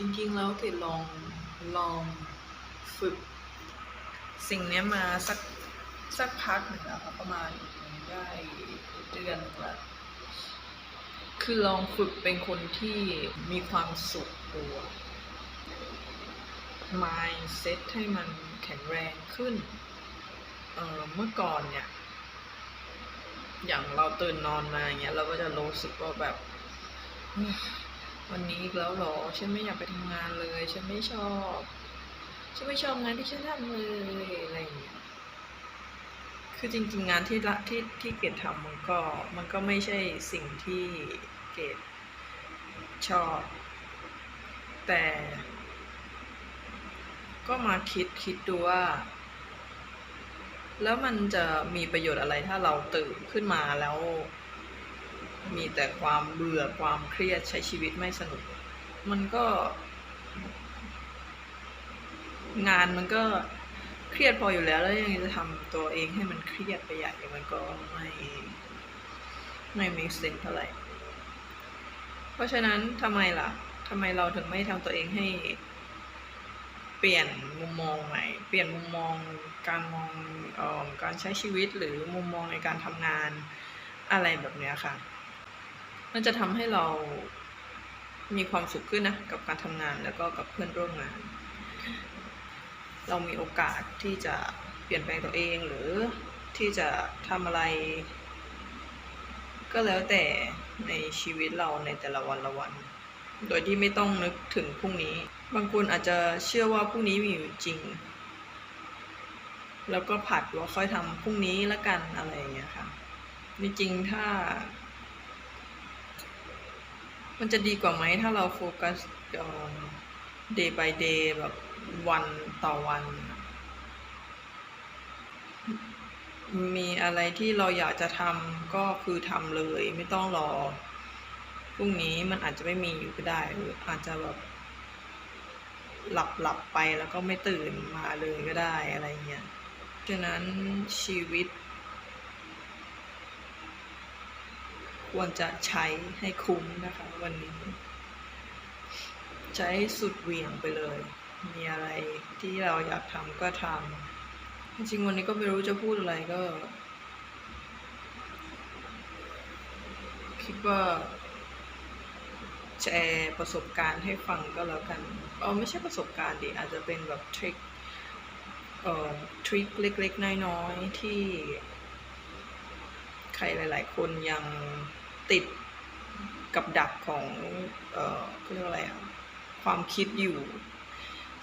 จริงๆ แล้วเกดลองลองฝึก สิ่งนี้มาสักสักพักหนึ่งแล้วค่ะประมาณได้เดือนกว่าคือลองฝึกเป็นคนที่มีความสุขตัว mindset ให้มันแข็งแรงขึ้นเออเมื่อก่อนเนี่ย อย่างเราตื่นนอนมาอย่างเงี้ยเราก็จะรู้สึกว่าแบบ วันนี้อีกแล้วหรอ ฉันไม่อยากไปทำงานเลย ฉันไม่ชอบ ฉันไม่ชอบงานที่ฉันทำเลยอะไรอย่างเงี้ย คือจริง ๆ งานที่ละที่ที่เกดทำมันก็มันก็ไม่ใช่สิ่งที่เกดชอบ แต่ ก็มาคิดคิดดูว่า แล้วมันจะมีประโยชน์อะไรถ้าเราตื่นขึ้นมาแล้ว มีแต่ความเบื่อความเครียดใช้ชีวิตไม่สนุก มันก็ งานมันก็เครียดพออยู่แล้ว แล้วยังจะทำตัวเองให้มันเครียดไปใหญ่มันก็ไม่ไม่ make sense เท่าไหร่ เพราะฉะนั้นทำไมล่ะทำไมเราถึงไม่ทำตัวเองให้เปลี่ยนมุมมองใหม่ เปลี่ยนมุมมองการมองออการใช้ชีวิตหรือมุมมองในการทำงานอะไรแบบเนี้ยค่ะ มันจะทำให้เรามีความสุขขึ้นนะกับการทำงานแล้วก็กับเพื่อนร่วมงาน เรามีโอกาสที่จะเปลี่ยนแปลงตัวเองหรือที่จะทำอะไร ก็แล้วแต่ในชีวิตเราในแต่ละวันละวัน โดยที่ไม่ต้องนึกถึงพรุ่งนี้ บางคนอาจจะเชื่อว่าพรุ่งนี้มีอยู่จริง แล้วก็ผัดว่าค่อยทำพรุ่งนี้ละกันอะไรอย่างเงี้ยค่ะ จริงๆถ้า มันจะดีกว่าไหมถ้าเราโฟกัสเอ่อ day by day แบบวันต่อวัน มีอะไรที่เราอยากจะทำก็คือทำเลยไม่ต้องรอพรุ่งนี้มันอาจจะไม่มีอยู่ก็ได้หรืออาจจะแบบหลับหลับไปแล้วก็ไม่ตื่นมาเลยก็ได้อะไรเงี้ยฉะนั้นชีวิต ควรจะใช้ให้คุ้มนะคะ วันนี้ ใช้สุดเหวี่ยงไปเลย มีอะไรที่เราอยากทำก็ทำจริงวันนี้ก็ไม่รู้จะพูดอะไรก็ คิดว่าแชร์ประสบการณ์ให้ฟังก็แล้วกันเออไม่ใช่ประสบการณ์ดิอาจจะเป็นแบบทริคเอ่อทริคเล็กๆ น้อยๆ ที่ใครหลาย ๆ คนยัง ติดกับดักของเอ่อเรียกว่าอะไรอะความคิดอยู่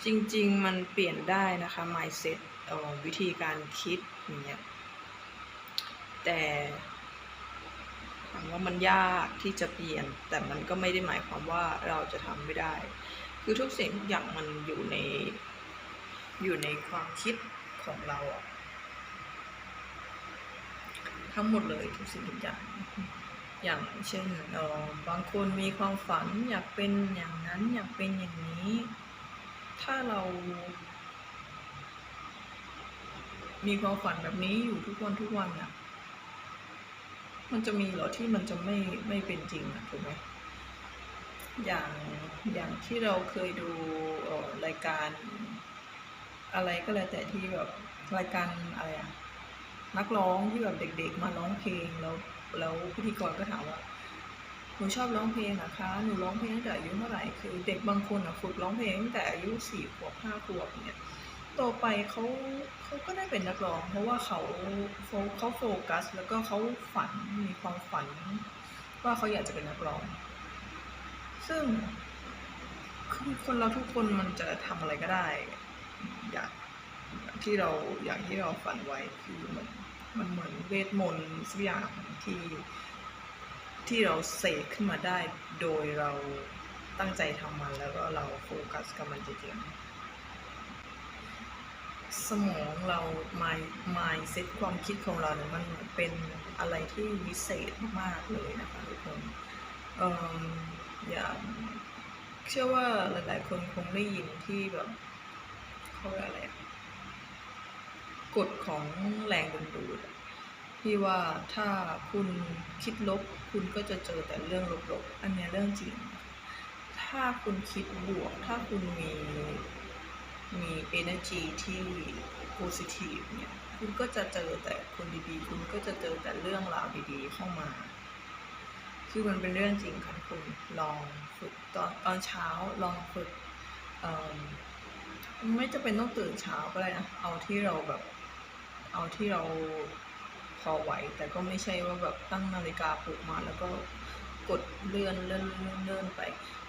จริง ๆ มันเปลี่ยนได้นะคะ mindset เอ่อวิธีการคิดอย่างเงี้ยแต่ถามว่ามันยากที่จะเปลี่ยน แต่มันก็ไม่ได้หมายความว่าเราจะทำไม่ได้ คือทุกสิ่งทุกอย่างมันอยู่ใน อยู่ในความคิดของเรา ทั้งหมดเลยทุกสิ่งทุกอย่าง อย่างเช่นบางคนมีความฝันอยากเป็นอย่างนั้นอยากเป็นอย่างนี้ ถ้าเรา มีความฝันแบบนี้อยู่ทุกวันทุกวันอะมันจะมีเหรอที่มันจะไม่ไม่เป็นจริงอะถูกไหมอย่างอย่างที่เราเคยดูรายการ อะไรก็แล้วแต่ที่แบบรายการอะไรอะนักร้องที่แบบเด็ก ๆ มาร้องเพลงแล้ว แล้วพิธีกรก็ถามว่าหนูชอบร้องเพลงนะคะหนูร้องเพลงตั้งแต่อายุเท่าไหร่คือเด็กบางคนอะฝึกร้องเพลงตั้งแต่อายุสี่ขวบห้าขวบเนี่ยโตไปเขาเขาก็ได้เป็นนักร้อง เพราะว่าเขาเขาเขาโฟกัส แล้วก็เขาฝันมีความฝัน ว่าเขาอยากจะเป็นนักร้อง ซึ่งคือคนเราทุกคนมันจะทำอะไรก็ได้ อยากที่เราอยางที่เราฝันไว้คือมัน มันเหมือนเวทมนต์สักอย่างที่ที่เราเสกขึ้นมาได้โดยเราตั้งใจทำมันแล้วก็เราโฟกัสกับมันจริงๆสมองเรา mind mindset ความคิดของเราเนี่ยมันเป็นอะไรที่วิเศษมากๆเลยนะคะทุกคนเอ่ออย่างเชื่อว่าหลายๆคนคงได้ยินที่แบบเขาเรียกอะไรอะ กฎของแรงดึงดูดที่ว่าถ้าคุณคิดลบ คุณก็จะเจอแต่เรื่องลบๆ อันเนี้ยเรื่องจริง ถ้าคุณคิดบวก ถ้าคุณมีมี energy ที่ positive เนี่ย คุณก็จะเจอแต่คนดีๆ คุณก็จะเจอแต่เรื่องราวดีๆ เข้ามา คือมันเป็นเรื่องจริงค่ะคุณลองฝึกตอนตอนเช้าลองฝึกไม่จะเป็นต้องตื่นเช้าก็ได้นะ เอาที่เราแบบ เอาที่เราพอไหว แต่ก็ไม่ใช่ว่าแบบตั้งนาฬิกาปลุกมาแล้วก็กดเลื่อนเลื่อนเลื่อนเลื่อนไป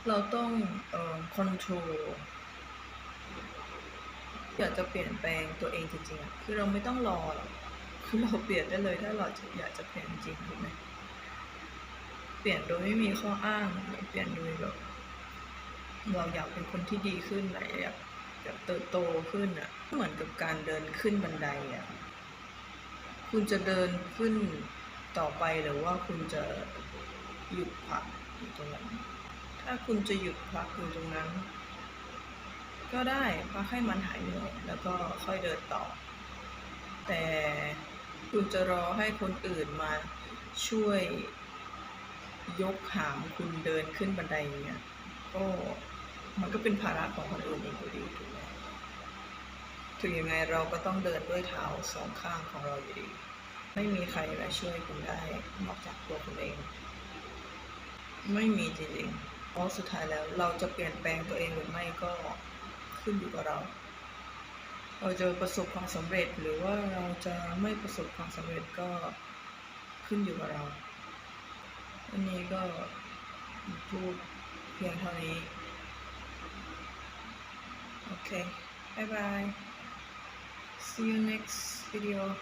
เราต้องเอ่อ control อยากจะเปลี่ยนแปลงตัวเองจริงๆอะคือเราไม่ต้องรอหรอกคือเราเปลี่ยนได้เลยถ้าเราอยากจะเปลี่ยนจริงถูกไหมเปลี่ยนโดยไม่มีข้ออ้างเปลี่ยนโดยแบบเราอยากเป็นคนที่ดีขึ้นอะไรอยากอยากเติบโตขึ้นอะเหมือนกับการเดินขึ้นบันไดอะ คุณจะเดินขึ้นต่อไปหรือว่าคุณจะหยุดพักอยู่ตรงนั้น ถ้าคุณจะหยุดพักอยู่ตรงนั้น ก็ได้พักให้มันหายเหนื่อยแล้วก็ค่อยเดินต่อ แต่คุณจะรอให้คนอื่นมาช่วยยกหามคุณเดินขึ้นบันไดเนี่ยก็มันก็เป็นภาระของคนอื่นเองอยู่ดีถูกไหม ถึงยังไงเราก็ต้องเดินด้วยเท้าสองข้างของเราอยู่ดี ไม่มีใครมาช่วยคุณได้นอกจากตัวคุณเอง ไม่มีจริงๆเพราะสุดท้ายแล้วเราจะเปลี่ยนแปลงตัวเองหรือไม่ก็ขึ้นอยู่กับเรา เราจะประสบความสำเร็จหรือว่าเราจะไม่ประสบความสำเร็จก็ขึ้นอยู่กับเราวันนี้ก็พูดเพียงเท่านี้ โอเคบายบาย see you next video